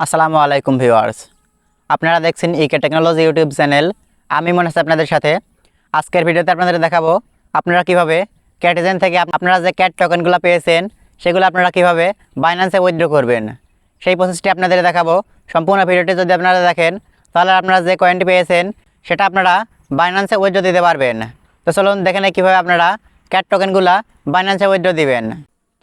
আসসালামু আলাইকুম ভিউয়ার্স। আপনারা দেখছেন ইকে টেকনোলজি ইউটিউব চ্যানেল। আমি মনে আছি আপনাদের সাথে। আজকের ভিডিওতে আপনাদের দেখাবো আপনারা কীভাবে ক্যাটিজেন থেকে আপনারা যে ক্যাট টোকেনগুলো পেয়েছেন, সেগুলো আপনারা কীভাবে বাইন্যান্সে উইথড্র করবেন। সেই প্রসেসটি আপনাদের দেখাবো। সম্পূর্ণ ভিডিওটি যদি আপনারা দেখেন, তাহলে আপনারা যে কয়েনটি পেয়েছেন, সেটা আপনারা বাইন্যান্সে উইথড্র দিতে পারবেন। তো চলুন দেখে নেই কীভাবে আপনারা ক্যাট টোকেনগুলো বাইন্যান্সে উইথড্র দিবেন।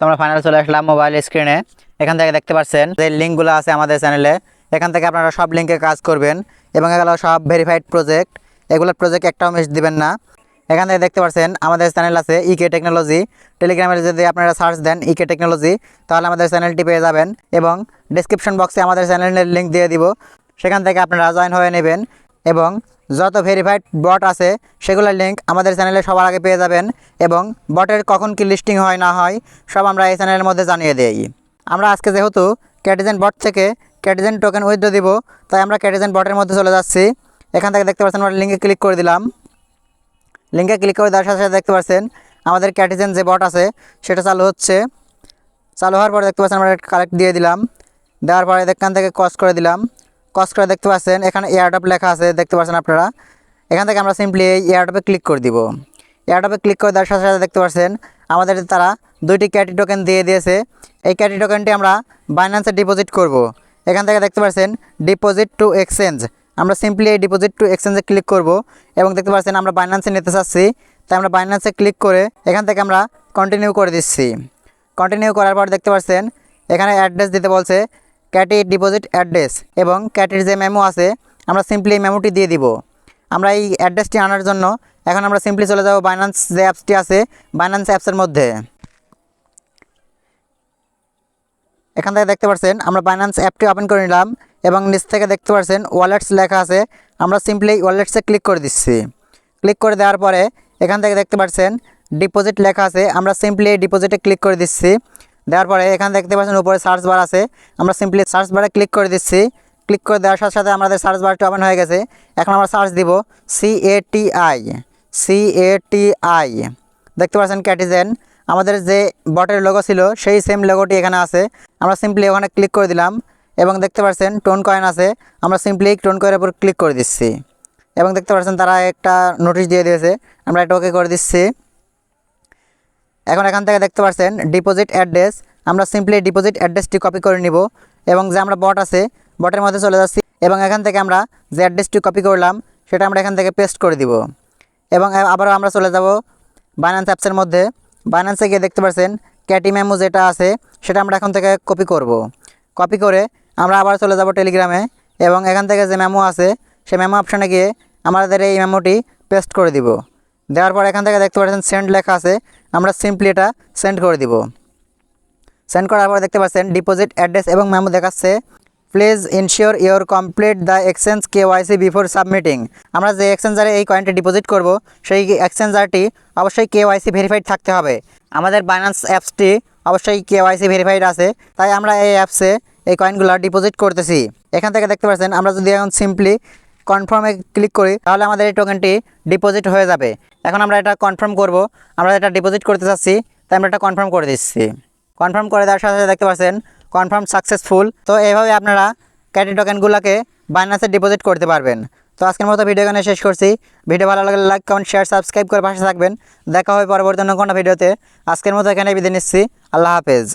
তো আমরা ফাইনাল চলে আসলাম মোবাইল স্ক্রিনে এখান থেকে দেখতে পাচ্ছেন যে লিঙ্কগুলো আছে আমাদের চ্যানেলে এখান থেকে আপনারা সব লিঙ্কে কাজ করবেন এবং এগুলো সব ভেরিফাইড প্রজেক্ট এগুলো প্রজেক্ট একটাও মিস দিবেন না। এখান থেকে দেখতে পাচ্ছেন আমাদের চ্যানেল আছে ইকে টেকনোলজি টেলিগ্রামে যদি আপনারা সার্চ দেন ইকে টেকনোলজি তাহলে আমাদের চ্যানেলটি পেয়ে যাবেন এবং ডিসক্রিপশন বক্সে আমাদের চ্যানেলের লিঙ্ক দিয়ে দিব। সেখান থেকে আপনারা জয়েন হয়ে নেবেন। এবং যত ভেরিফাইড বট আছে সেগুলোর লিঙ্ক আমাদের চ্যানেলে সবার আগে পেয়ে যাবেন এবং বটের কখন কি লিস্টিং হয়, না হয়, সব আমরা এই চ্যানেলের মধ্যে জানিয়ে দেই। আমরা আজকে যেহেতু ক্যাটিজেন বট থেকে ক্যাটিজেন টোকেন উইথড্র দিব, তাই আমরা ক্যাটিজেন বটের মধ্যে চলে যাচ্ছি। এখান থেকে দেখতে পাচ্ছেন আমরা লিঙ্কে ক্লিক করে দিলাম। লিঙ্কে ক্লিক করে দেওয়ার সাথে সাথে দেখতে পাচ্ছেন আমাদের ক্যাটিজেন যে বট আছে, সেটা চালু হচ্ছে। চালু হওয়ার পরে দেখতে পাচ্ছেন আমরা কালেক্ট দিয়ে দিলাম। দেওয়ার পরে এখান থেকে কস করে দিলাম। কস করে দেখতে পাচ্ছেন, এখানে এয়ারডপ লেখা আছে, দেখতে পাচ্ছেন আপনারা। এখান থেকে আমরা সিম্পলি এই এয়ারডপে ক্লিক করে দিব। এয়ারডপে ক্লিক করে দেওয়ার সাথে সাথে দেখতে পাচ্ছেন, আমাদের তারা দুইটি ক্যাটি টোকেন দিয়ে দিয়েছে। এই ক্যাটি টোকেনটি আমরা বাইন্যান্সে ডিপোজিট করব। এখান থেকে দেখতে পাচ্ছেন ডিপোজিট টু এক্সচেঞ্জ আমরা সিম্পলি এই ডিপোজিট টু এক্সচেঞ্জে ক্লিক করব এবং দেখতে পাচ্ছেন আমরা বাইন্যান্সে নিতে চাচ্ছি। তাই আমরা বাইন্যান্সে ক্লিক করে এখান থেকে আমরা কন্টিনিউ করে দিচ্ছি। কন্টিনিউ করার পর দেখতে পাচ্ছেন, এখানে অ্যাড্রেস দিতে বলছে ক্যাটি ডিপোজিট অ্যাড্রেস এবং ক্যাটির যে মেমো আছে, আমরা সিম্পলি এই মেমোটি দিয়ে দিব। আমরা এই অ্যাড্রেসটি আনার জন্য এখন আমরা সিম্পলি চলে যাব বাইন্যান্স যে অ্যাপসটি আছে বাইন্যান্স অ্যাপসের মধ্যে। এখান থেকে দেখতে পাচ্ছেন আমরা বাইন্যান্স অ্যাপটি ওপেন করে নিলাম এবং নিচ থেকে দেখতে পাচ্ছেন ওয়ালেটস লেখা আছে। আমরা সিম্পলি ওয়ালেটসে ক্লিক করে দিচ্ছি। ক্লিক করে দেওয়ার পরে এখান থেকে দেখতে পাচ্ছেন ডিপোজিট লেখা আছে। আমরা সিম্পলি ডিপোজিটে ক্লিক করে দিচ্ছি। দেওয়ার পরে এখানে দেখতে পাচ্ছেন উপরে সার্চ বার আছে। আমরা সিম্পলি সার্চ বারে ক্লিক করে দিচ্ছি। ক্লিক করে দেওয়ার সাথে সাথে আমাদের সার্চ বারটি ওপেন হয়ে গেছে। এখন আমরা সার্চ দিব C A T I C A T I দেখতে পাচ্ছেন ক্যাটিজেন আমাদের যে বটের লোগো ছিল, সেই সেম লোগোটি এখানে আছে। আমরা সিম্পলি ওখানে ক্লিক করে দিলাম এবং দেখতে পাচ্ছেন টোন কয়েন আছে। আমরা সিম্পলি টোন কয়েনের উপর ক্লিক করে দিচ্ছি। এবং দেখতে পাচ্ছেন তারা একটা নোটিশ দিয়ে দিয়েছে। আমরা এটা ওকে করে দিচ্ছি। এখন এখান থেকে দেখতে পাচ্ছেন ডিপোজিট অ্যাড্রেস আমরা সিম্পলি ডিপোজিট অ্যাড্রেসটি কপি করে নিব এবং যে আমরা বট আছে বটের মধ্যে চলে যাচ্ছি এবং এখান থেকে আমরা যে অ্যাড্রেসটি কপি করলাম, সেটা আমরা এখান থেকে পেস্ট করে দিব। এবং আবারও আমরা চলে যাব বাইন্যান্স অ্যাপসের মধ্যে। বাইন্যান্সে গিয়ে দেখতে পাচ্ছেন ক্যাটি মেমো যেটা আছে, সেটা আমরা এখন থেকে কপি করব। কপি করে আমরা আবার চলে যাব টেলিগ্রামে এবং এখান থেকে যে মেমো আছে সেই মেমো অপশানে গিয়ে আমাদের এই মেমোটি পেস্ট করে দিব। দেওয়ার পর এখান থেকে দেখতে পাচ্ছেন সেন্ড লেখা আছে। আমরা সিম্পলি এটা সেন্ড করে দিব। সেন্ড করার পর দেখতে পাচ্ছেন ডিপোজিট অ্যাড্রেস এবং মেমো দেখাচ্ছে। Please ensure your complete the exchange KYC before submitting আমরা যে এক্সচেঞ্জারে এই কয়েনটি ডিপোজিট করব, সেই এক্সচেঞ্জারটি অবশ্যই কে ওয়াইসি ভেরিফাইড থাকতে হবে। আমাদের বাইন্যান্স অ্যাপসটি অবশ্যই কে ওয়াইসি ভেরিফাইড আছে। তাই আমরা এই অ্যাপসে এই কয়েনগুলো ডিপোজিট করতেছি। এখান থেকে দেখতে পাচ্ছেন আমরা যদি এখন সিম্পলি কনফার্মে ক্লিক করি, তাহলে আমাদের এই টোকেনটি ডিপোজিট হয়ে যাবে। এখন আমরা এটা কনফার্ম করব। আমরা এটা ডিপোজিট করতে চাচ্ছি, তাই আমরা এটা কনফার্ম করে দিচ্ছি। কনফার্ম করে দেওয়ার সাথে সাথে দেখতে পাচ্ছেন কনফার্ম সাকসেসফুল তো এইভাবে আপনারা ক্যাটি টোকেনগুলোকে বাইন্যান্সে ডিপোজিট করতে পারবেন। তো আজকের মতো ভিডিও এখানে শেষ করছি। ভিডিও ভালো লাগলে লাইক কমেন্ট শেয়ার সাবস্ক্রাইব করে পাশে থাকবেন। দেখা হবে পরবর্তী অন্য কোনো ভিডিওতে আজকের মতো এখানে বিদায় নিচ্ছি। আল্লাহ হাফেজ।